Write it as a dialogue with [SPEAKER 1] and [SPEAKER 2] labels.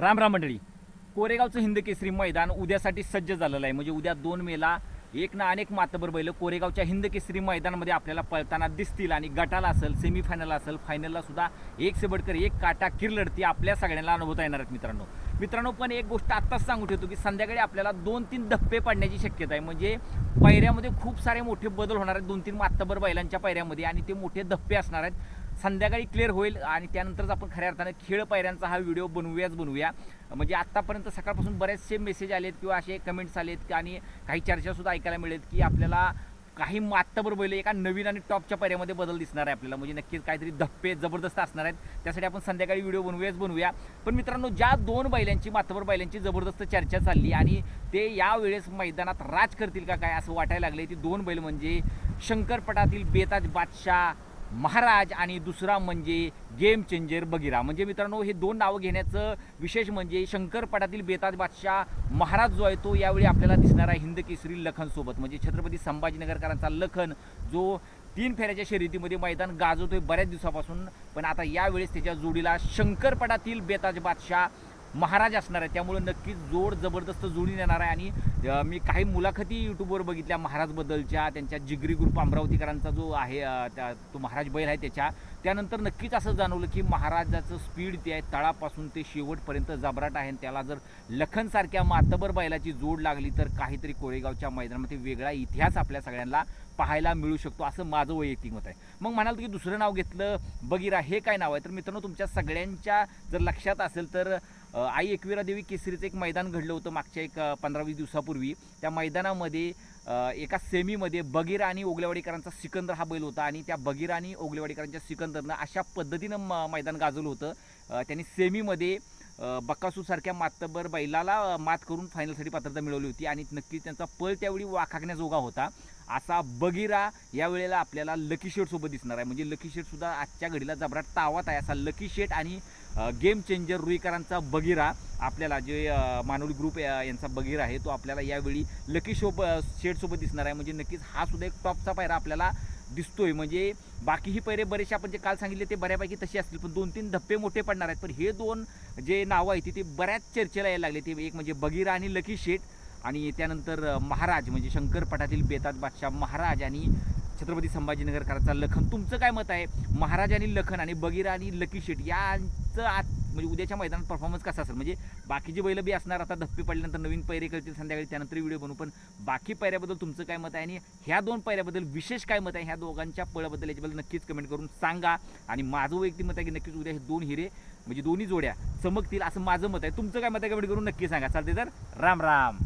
[SPEAKER 1] राम राम मंडळी. कोरेगावचं हिंद केसरी मैदान उद्यासाठी सज्ज झालेलं आहे. म्हणजे उद्या दोन मेला एक ना अनेक मातबर बैल कोरेगावच्या हिंद केसरी मैदानामध्ये आपल्याला पळताना दिसतील. आणि गटाला असेल सेमीफायनल असेल फायनलला सुद्धा एक सेबडकर एक काटा किरलडती आपल्या सगळ्यांना अनुभवता येणार आहेत मित्रांनो. मित्रांनो पण एक गोष्ट आत्ताच सांगू ठेवतो की संध्याकाळी आपल्याला दोन तीन धप्पे पडण्याची शक्यता आहे. म्हणजे पायऱ्यामध्ये खूप सारे मोठे बदल होणार आहेत. दोन तीन मातबर बैलांच्या पायऱ्यामध्ये आणि ते मोठे धप्पे असणार आहेत. संध्याकाळी क्लिअर होईल आणि त्यानंतरच आपण खऱ्या अर्थानं खेळ पायऱ्यांचा हा व्हिडिओ बनवूयाच बनवूया. म्हणजे आत्तापर्यंत सकाळपासून बरेचसे मेसेज आलेत किंवा असे कमेंट्स आलेत आणि काही चर्चासुद्धा ऐकायला मिळेल की आपल्याला काही मात्ताबर बैल एका नवीन आणि टॉपच्या पायऱ्यामध्ये बदल दिसणार आहे आपल्याला. म्हणजे नक्कीच काहीतरी धप्पे जबरदस्त असणार आहेत. त्यासाठी आपण संध्याकाळी व्हिडिओ बनवूयाच बनवूया. पण मित्रांनो ज्या दोन बैलांची मात्ताबर बैलांची जबरदस्त चर्चा चालली आणि ते यावेळेस मैदानात राज करतील का काय असं वाटायला लागले ती दोन बैल म्हणजे शंकरपटातील बेताज बादशाह महाराज आणि दुसरा म्हणजे गेम चेंजर बगिरा म्हणजे मित्रांनो हे दोन नावं घेण्याचं विशेष म्हणजे शंकरपटातील बेताज बादशाह महाराज जो आहे तो यावेळी आपल्याला दिसणार आहे हिंद केसरी लखनसोबत म्हणजे छत्रपती संभाजीनगरकरांचा लखन जो तीन फेऱ्याच्या शर्यतीमध्ये मैदान गाजवतोय बऱ्याच दिवसापासून. पण आता यावेळेस त्याच्या जोडीला शंकरपटातील बेताज बादशाह महाराज असणार आहे. त्यामुळे नक्कीच जोड जबरदस्त जुळून येणार आहे. आणि मी काही मुलाखती यूट्यूबवर बघितल्या. महाराजबद्दलच्या त्यांच्या जिगरी ग्रुप अमरावतीकरांचा जो आहे त्या तो महाराज बैल आहे त्याच्या. त्यानंतर नक्कीच असं जाणवलं की महाराजाचं स्पीड ते आहे तळापासून ते शेवटपर्यंत जबराट आहे. आणि त्याला जर लखनसारख्या मातबर बैलाची जोड लागली तर काहीतरी कोळेगावच्या मैदानामध्ये वेगळा इतिहास आपल्या सगळ्यांना पाहायला मिळू शकतो असं माझं वैयक्तिक मत आहे. मग म्हणाल की दुसरं नाव घेतलं बगिरा हे काय नाव आहे? तर मित्रांनो तुमच्या सगळ्यांच्या जर लक्षात असेल तर आई एकविरा देवी केसरीचं एक मैदान घडलं होतं मागच्या एक पंधरा वीस दिवसापूर्वी. त्या मैदानामध्ये एका सेमीमध्ये बगीरा आणि ओगलेवाडीकरांचा सिकंदर हा बैल होता आणि त्या बगीरा आणि ओगलेवाडीकरांच्या सिकंदरनं अशा पद्धतीनं म मैदान गाजवलं होतं. त्यांनी सेमीमध्ये बकासूसारख्या मातबर बैलाला मात करून फायनलसाठी पात्रता मिळवली होती आणि नक्कीच त्यांचा पळ त्यावेळी वाखागण्याजोगा होता. असा बगीरा यावेळेला आपल्याला लकी शेटसोबत दिसणार आहे. म्हणजे लकी शेटसुद्धा आजच्या घडीला जबराट तावात आहे. असा लकी शेट आणि गेम चेंजर रुईकरांचा बगिरा आपल्याला जे अ, मानवली ग्रुप यांचा बगिरा आहे तो आपल्याला यावेळी लकी शोब शेटसोबत दिसणार आहे. म्हणजे नक्कीच हा सुद्धा एक टॉपचा पायरा आपल्याला दिसतोय. म्हणजे बाकीही पैरे बरेचसे आपण जे काल सांगितले ते बऱ्यापैकी तसे असतील. पण दोन तीन धप्पे मोठे पडणार आहेत. पण हे दोन जे नावं आहेत ते बऱ्याच चर्चेला यायला लागले. ते एक म्हणजे बगीरा आणि लकी शेट आणि त्यानंतर महाराज म्हणजे शंकरपटातील बेतात बादशाह महाराज आणि छत्रपती संभाजीनगरकरांचा लखन. तुमचं काय मत आहे? महाराज आणि लखन आणि बगीरा आणि लकी शेट यांचं आज म्हणजे उद्याच्या मैदानात परफॉर्मन्स कसा असेल? म्हणजे बाकीचे बैल बी असणार आता धप्पे पडल्यानंतर नवीन पैरे करतील संध्याकाळी त्यानंतर व्हिडिओ बनवू. पण बाकी पैऱ्याबद्दल तुमचं काय मत आहे? आणि ह्या दोन पैऱ्याबद्दल विशेष काय मत आहे? ह्या दोघांच्या पळाबद्दल याच्याबद्दल नक्कीच कमेंट करून सांगा. आणि माझं वैयक्तिक मत आहे की नक्कीच उद्या हे दोन हिरे म्हणजे दोन्ही जोड्या चमकतील असं माझं मत आहे. तुमचं काय मत आहे? कमेंट करून नक्की सांगा. चालते तर? राम राम.